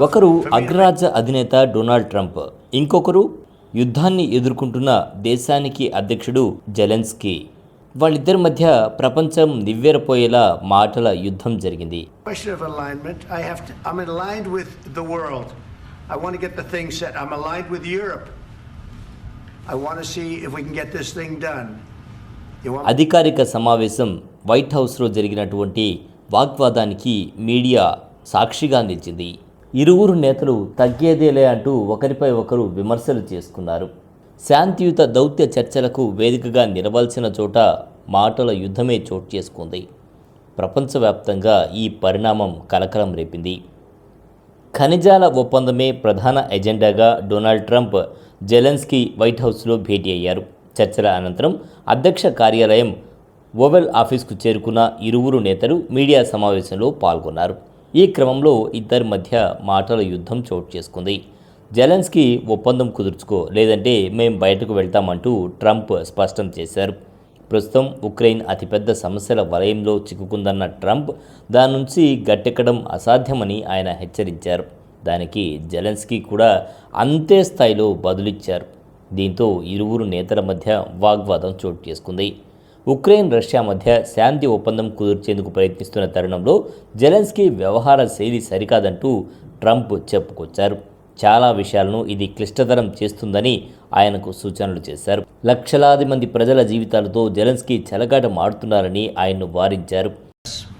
ఒకరు అగ్రరాజ్య అధినేత Donald Trump ఇంకొకరు యుద్ధాన్ని ఎదుర్కొంటున్న దేశానికి అధ్యక్షుడు జెలెన్స్కీ. వాళ్ళిద్దరి మధ్య ప్రపంచం నివ్వెరపోయేలా మాటల యుద్ధం జరిగింది. అధికారిక సమావేశం వైట్ హౌస్లో జరిగినటువంటి వాగ్వాదానికి మీడియా సాక్షిగా నిలిచింది. ఇరువురు నేతలు తగ్గేదేలే అంటూ ఒకరిపై ఒకరు విమర్శలు చేసుకున్నారు. శాంతియుత దౌత్య చర్చలకు వేదికగా నిలవాల్సిన చోట మాటల యుద్ధమే చోటు చేసుకుంది. ప్రపంచవ్యాప్తంగా ఈ పరిణామం కలకలం రేపింది. ఖనిజాల ఒప్పందమే ప్రధాన ఎజెండాగా డొనాల్డ్ ట్రంప్ జెలెన్స్కీ వైట్ హౌస్లో భేటీ అయ్యారు. చర్చల అనంతరం అధ్యక్ష కార్యాలయం ఓవెల్ ఆఫీస్కు చేరుకున్న ఇరువురు నేతలు మీడియా సమావేశంలో పాల్గొన్నారు. ఈ క్రమంలో ఇద్దరి మధ్య మాటల యుద్ధం చోటు చేసుకుంది. జెలెన్స్కీ ఒప్పందం కుదుర్చుకో లేదంటే మేం బయటకు వెళ్తామంటూ ట్రంప్ స్పష్టం చేశారు. ప్రస్తుతం ఉక్రెయిన్ అతిపెద్ద సమస్యల వలయంలో చిక్కుకుందన్న ట్రంప్ దాని నుంచి గట్టెక్కడం అసాధ్యమని ఆయన హెచ్చరించారు. దానికి జెలెన్స్కీ కూడా అంతే స్థాయిలో బదులిచ్చారు. దీంతో ఇరువురు నేతల మధ్య వాగ్వాదం చోటు చేసుకుంది. ఉక్రెయిన్ రష్యా మధ్య శాంతి ఒప్పందం కుదుర్చేందుకు ప్రయత్నిస్తున్న తరుణంలో జెలెన్స్కీ వ్యవహార శైలి సరికాదంటూ ట్రంప్ చెప్పుకొచ్చారు చాలా విషయాలను ఇది క్లిష్టతరం చేస్తుందని ఆయనకు సూచనలు చేశారు లక్షలాది మంది ప్రజల జీవితాలతో జెలెన్స్కీ చెలగాట మాడుతున్నారని ఆయన్ను వారించారు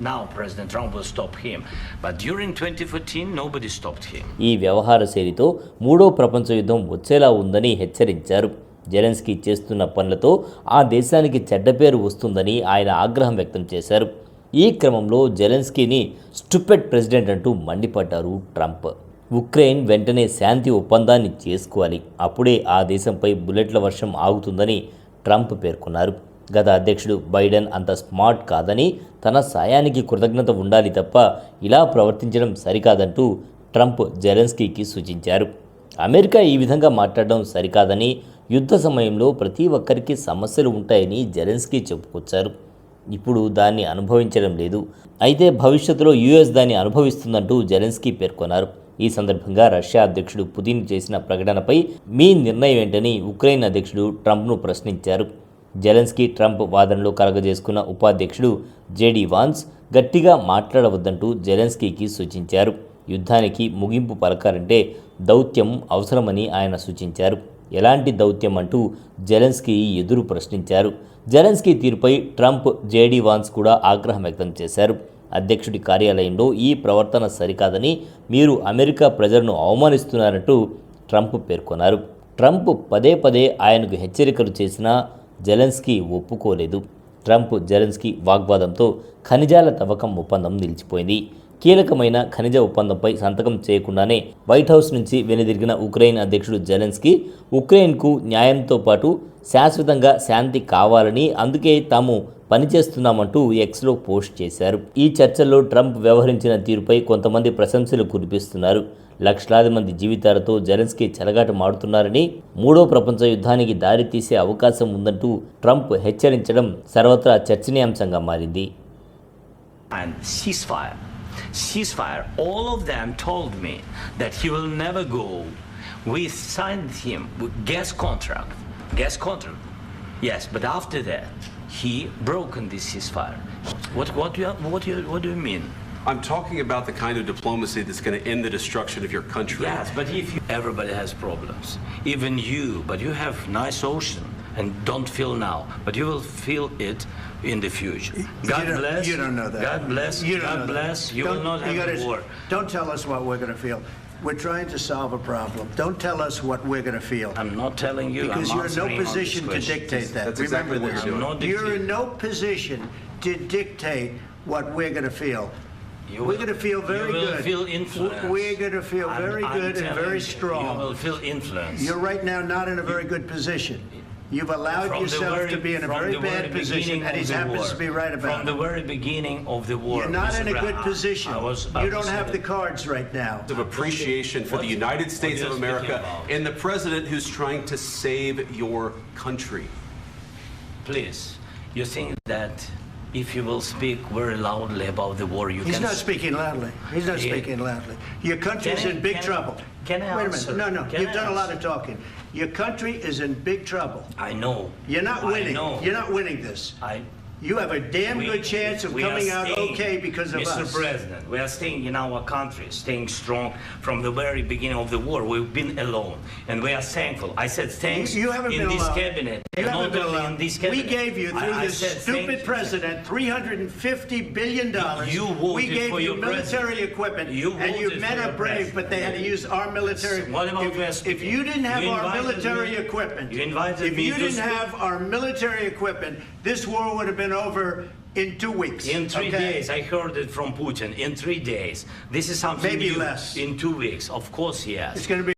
Now President Trump will stop him. But during 2014, nobody stopped him. ఈ వ్యవహార శైలితో మూడో ప్రపంచ యుద్ధం వచ్చేలా ఉందని హెచ్చరించారు జెలెన్స్కీ చేస్తున్న పనులతో ఆ దేశానికి చెడ్డ పేరు వస్తుందని ఆయన ఆగ్రహం వ్యక్తం చేశారు. ఈ క్రమంలో జెలెన్స్కీని స్టూపెడ్ ప్రెసిడెంట్ అంటూ మండిపడ్డారు ట్రంప్. ఉక్రెయిన్ వెంటనే శాంతి ఒప్పందాన్ని చేసుకోవాలి. అప్పుడే ఆ దేశంపై బుల్లెట్ల వర్షం ఆగుతుందని ట్రంప్ పేర్కొన్నారు. గత అధ్యక్షుడు బైడెన్ అంత స్మార్ట్ కాదని తన సాయానికి కృతజ్ఞత ఉండాలి తప్ప ఇలా ప్రవర్తించడం సరికాదంటూ ట్రంప్ జెలెన్స్కీకి సూచించారు. అమెరికా ఈ విధంగా మాట్లాడడం సరికాదని యుద్ధ సమయంలో ప్రతి ఒక్కరికి సమస్యలు ఉంటాయని జెలెన్స్కీ చెప్పుకొచ్చారు. ఇప్పుడు దాన్ని అనుభవించడం లేదు. అయితే భవిష్యత్తులో యుఎస్ దాన్ని అనుభవిస్తుందంటూ జెలెన్స్కీ పేర్కొన్నారు. ఈ సందర్భంగా రష్యా అధ్యక్షుడు పుతిన్ చేసిన ప్రకటనపై మీ నిర్ణయం ఏంటని ఉక్రెయిన్ అధ్యక్షుడు ట్రంప్ను ప్రశ్నించారు. జెలెన్స్కీ ట్రంప్ వాదనలో కలగజేసుకున్న ఉపాధ్యక్షుడు జేడీ వాన్స్ గట్టిగా మాట్లాడవద్దంటూ జెలెన్స్కీకి సూచించారు. యుద్ధానికి ముగింపు పలకాలంటే దౌత్యం అవసరమని ఆయన సూచించారు. ఎలాంటి దౌత్యం అంటూ జెలెన్స్కీ ఎదురు ప్రశ్నించారు. జెలెన్స్కీ తీరుపై ట్రంప్ జేడీ వాన్స్ కూడా ఆగ్రహం వ్యక్తం చేశారు. అధ్యక్షుడి కార్యాలయంలో ఈ ప్రవర్తన సరికాదని మీరు అమెరికా ప్రజలను అవమానిస్తున్నారంటూ ట్రంప్ పేర్కొన్నారు. ట్రంప్ పదే పదే ఆయనకు హెచ్చరికలు చేసినా జెలెన్స్కీ ఒప్పుకోలేదు. ట్రంప్ జెలెన్స్కీ వాగ్వాదంతో ఖనిజాల తవ్వకం ఒప్పందం నిలిచిపోయింది. కీలకమైన ఖనిజ ఒప్పందంపై సంతకం చేయకుండానే వైట్ హౌస్ నుంచి వెనుదిరిగిన ఉక్రెయిన్ అధ్యక్షుడు జెలెన్స్కీ ఉక్రెయిన్కు న్యాయంతో పాటు శాశ్వతంగా శాంతి కావాలని అందుకే తాము పనిచేస్తున్నామంటూ ఎక్స్లో పోస్ట్ చేశారు. ఈ చర్చల్లో ట్రంప్ వ్యవహరించిన తీరుపై కొంతమంది ప్రశంసలు కురిపిస్తున్నారు. లక్షలాది మంది జీవితాలతో జెలెన్స్కీ చెలగాట మాడుతున్నారని మూడో ప్రపంచ యుద్ధానికి దారి తీసే అవకాశం ఉందంటూ ట్రంప్ హెచ్చరించడం సర్వత్రా చర్చనీయాంశంగా మారింది. And ceasefire. All of them told me that he will never go. We signed him with gas contract. Gas contract. Yes, but after that, he broken this ceasefire. What, what, do you, what, do you, what do you mean? I'm talking about the kind of diplomacy that's going to end the destruction of your country. Yes, but if you, everybody has problems, even you, but you have nice ocean and don't feel now, but you will feel it in the future. God you bless. You don't know that. God bless. You don't God know bless. That. You will Don't- not have gotta- war. Don't tell us what we're going to feel. We're trying to solve a problem. Don't tell us what we're going to feel. I'm not telling you. Because I'm you're in no answering on this position to dictate that. That's Remember what this. you're doing. Not You're in no position to dictate what we're going to feel. You we're going to feel very you will good. feel influence. We're going to feel I'm- very I'm good and very strong. You will feel influence. You're right now not in a very good position. You've allowed From yourself very- to be in a very bad position, and he happens war. to be right about From the very beginning of the war. You're not Mr. in a good position. I was, I You don't have in the cards right now. Of appreciation for the United States of America and the president who's trying to save your country. Please, you think that if you will speak very loudly about the war, you He's can. not speaking loudly. He's not Yeah. speaking loudly. Your country's Can I- in big can I- trouble. can I Wait a answer? minute. No, no. Can You've I done a lot answer? of talking. Your country is in big trouble. I know. You're not I winning. know. You're not winning this. I. You have a damn we- good chance of coming out staying- okay because of Mr. us. Mr. President, we are staying in our country, staying strong from the very beginning of the war. We've been alone, and we are thankful. I said thanks You haven't in been this alone. cabinet. You haven't been this We gave you, I- through I this said stupid president, $350 billion. You We gave for you your military president. equipment. You And your voted men are brave, but they had to use our military. What about If- If you didn't have You our military me- equipment. you invited If me you didn't speak- have our military equipment, this war would have been over in two weeks. In three okay? days, I heard it from Putin. In three days, this is something Maybe new. less. In two weeks, of course, yes. It's going to be